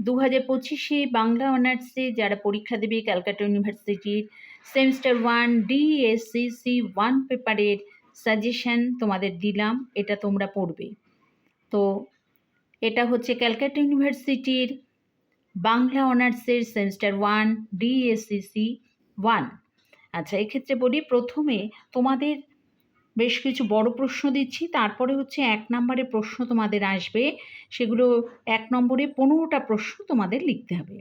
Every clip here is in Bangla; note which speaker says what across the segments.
Speaker 1: দু হাজার পঁচিশে বাংলা অনার্সে যারা পরীক্ষা দেবে ক্যালকাটা ইউনিভার্সিটির সেমিস্টার ওয়ান ডিএসসিসি ওয়ান পেপারের সাজেশন তোমাদের দিলাম, এটা তোমরা পড়বে। তো এটা হচ্ছে ক্যালকাটা ইউনিভার্সিটির বাংলা অনার্সের সেমিস্টার ওয়ান ডিএসসিসি ওয়ান আচ্ছা এক্ষেত্রে বলি প্রথমে তোমাদের বেশ কিছু বড় প্রশ্ন দিচ্ছি। তারপরে হচ্ছে এক নম্বরে প্রশ্ন তোমাদের আসবে। সেগুলো এক নম্বরে পনেরোটা প্রশ্ন তোমাদের লিখতে হবে।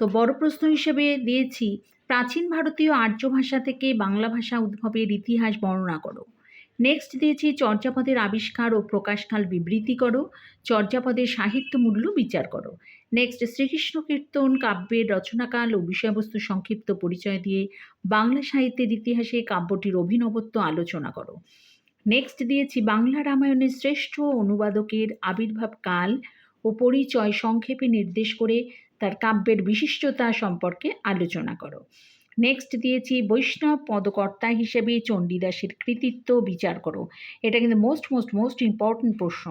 Speaker 1: তো বড় প্রশ্ন হিসেবে দিয়েছি, প্রাচীন ভারতীয় আর্য ভাষা থেকে বাংলা ভাষা উদ্ভবের ইতিহাস বর্ণনা করো। নেক্সট দিয়েছি, চর্যাপদের আবিষ্কার ও প্রকাশকাল বিবৃতি করো। চর্যাপদের সাহিত্য মূল্য বিচার করো। নেক্সট শ্রীকৃষ্ণ কীর্তন, কাব্যের রচনাকাল ও বিষয়বস্তু সংক্ষিপ্ত পরিচয় দিয়ে বাংলা সাহিত্যের ইতিহাসে কাব্যটির অভিনবত্ব আলোচনা করো। নেক্সট দিয়েছি, বাংলা রামায়ণের শ্রেষ্ঠ অনুবাদকের আবির্ভাব কাল ও পরিচয় সংক্ষেপে নির্দেশ করে তার কাব্যের বিশিষ্টতা সম্পর্কে আলোচনা করো। নেক্সট দিয়েছি বৈষ্ণব পদকর্তা হিসেবে চণ্ডীদাসের কৃতিত্ব বিচার করো। এটা কিন্তু মোস্ট মোস্ট মোস্ট ইম্পর্ট্যান্ট প্রশ্ন।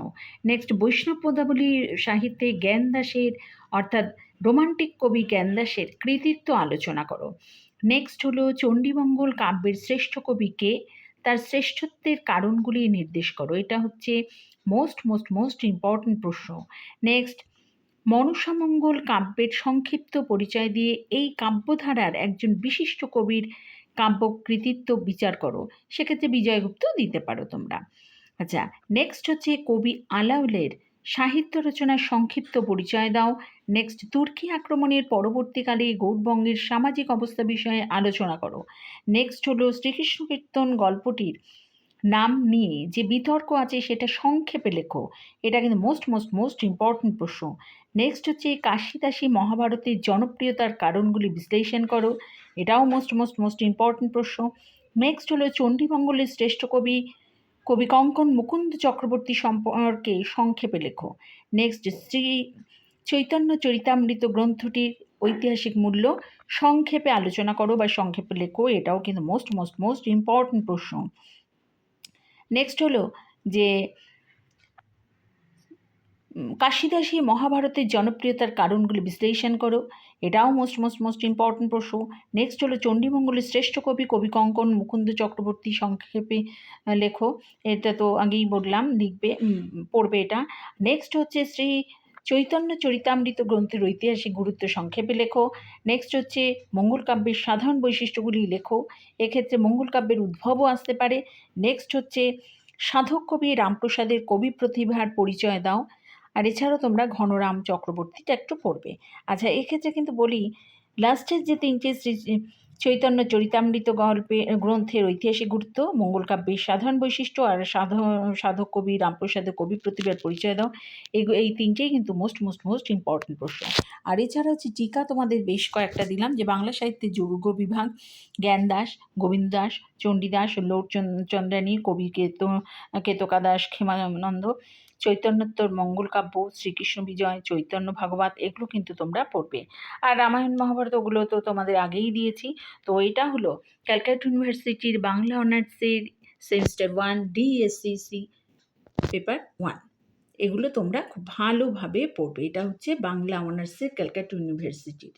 Speaker 1: নেক্সট বৈষ্ণব পদাবলী সাহিত্যে জ্ঞান দাসের অর্থাৎ রোমান্টিক কবি জ্ঞান দাসের কৃতিত্ব আলোচনা করো। নেক্সট হলো চণ্ডীমঙ্গল কাব্যের শ্রেষ্ঠ কবিকে তার শ্রেষ্ঠত্বের কারণগুলি নির্দেশ করো। এটা হচ্ছে মোস্ট মোস্ট মোস্ট ইম্পর্ট্যান্ট প্রশ্ন। নেক্সট মনসামঙ্গল কাব্যের সংক্ষিপ্ত পরিচয় দিয়ে এই কাব্যধারার একজন বিশিষ্ট কবির কাব্য কৃতিত্ব বিচার করো। সেক্ষেত্রে বিজয়গুপ্ত দিতে পারো তোমরা। আচ্ছা নেক্সট হচ্ছে কবি আলাউলের সাহিত্য রচনার সংক্ষিপ্ত পরিচয় দাও। নেক্সট তুর্কি আক্রমণের পরবর্তীকালে গৌরবঙ্গের সামাজিক অবস্থা বিষয়ে আলোচনা করো। নেক্সট হলো শ্রীকৃষ্ণ কীর্তন গল্পটির নাম নিয়ে যে বিতর্ক আছে সেটা সংক্ষেপে লেখো। এটা কিন্তু মোস্ট মোস্ট মোস্ট ইম্পর্ট্যান্ট প্রশ্ন। নেক্সট হচ্ছে কাশিদাসী মহাভারতের জনপ্রিয়তার কারণগুলি বিশ্লেষণ করো। এটাও মোস্ট মোস্ট মোস্ট ইম্পর্ট্যান্ট প্রশ্ন। নেক্সট হলো চণ্ডীমঙ্গলের শ্রেষ্ঠ কবি কবি কঙ্কন মুকুন্দ চক্রবর্তী সম্পর্কে সংক্ষেপে লেখো। নেক্সট শ্রী চৈতন্য চরিতামৃত গ্রন্থটির ঐতিহাসিক মূল্য সংক্ষেপে আলোচনা করো বা সংক্ষেপে লেখো। এটাও কিন্তু মোস্ট মোস্ট মোস্ট ইম্পর্ট্যান্ট প্রশ্ন। নেক্সট হলো যে কাশিদাসী মহাভারতের জনপ্রিয়তার কারণগুলি বিশ্লেষণ করো। এটাও মোস্ট মোস্ট মোস্ট ইম্পর্ট্যান্ট প্রশ্ন। নেক্সট হলো চণ্ডীমঙ্গলের শ্রেষ্ঠ কবি কবি কঙ্কন মুকুন্দ চক্রবর্তী সংক্ষেপে লেখো। এটা তো আগেই বললাম, লিখবে পড়বে এটা। নেক্সট হচ্ছে শ্রী চৈতন্য চরিতামৃত গ্রন্থের ঐতিহাসিক গুরুত্ব সংক্ষেপে লেখো। নেক্সট হচ্ছে মঙ্গল কাব্যের সাধারণ বৈশিষ্ট্যগুলি লেখো। এক্ষেত্রে মঙ্গল কাব্যের উদ্ভবও আসতে পারে। নেক্সট হচ্ছে সাধক কবি রামপ্রসাদের কবি প্রতিভার পরিচয় দাও। আর এছাড়াও তোমরা ঘনরাম চক্রবর্তীটা একটু পড়বে। আচ্ছা এক্ষেত্রে কিন্তু বলি লাস্টের যে তিনটে চৈতন্য চরিতামৃত গল্পে গ্রন্থের ঐতিহাসিক গুরুত্ব, মঙ্গল কাব্যের সাধারণ বৈশিষ্ট্য আর সাধ, সাধক কবি রামপ্রসাদের কবি প্রতিভার পরিচয় দাও। এই এই তিনটেই কিন্তু মোস্ট মোস্ট মোস্ট ইম্পর্টেন্ট প্রশ্ন। আর এছাড়া হচ্ছে টিকা তোমাদের বেশ কয়েকটা দিলাম, যে বাংলা সাহিত্যের যুগ বিভাগ, জ্ঞান দাস, গোবিন্দ দাস চণ্ডীদাস লোট চন্দ্রানী, কবি কেত, কেতকা দাস, ক্ষেমানন্দ চৈতন্যোত্তর মঙ্গল কাব্য, শ্রীকৃষ্ণ বিজয়, চৈতন্য ভাগবত এগুলো কিন্তু তোমরা পড়বে। আর রামায়ণ মহাভারত ওগুলো তো তোমাদের আগেই দিয়েছি। তো এটা হলো ক্যালকাটা ইউনিভার্সিটির বাংলা অনার্সের semester one DSCC paper one. এগুলো তোমরা খুব ভালোভাবে পড়বে। এটা হচ্ছে বাংলা অনার্সের ক্যালকাটা ইউনিভার্সিটির।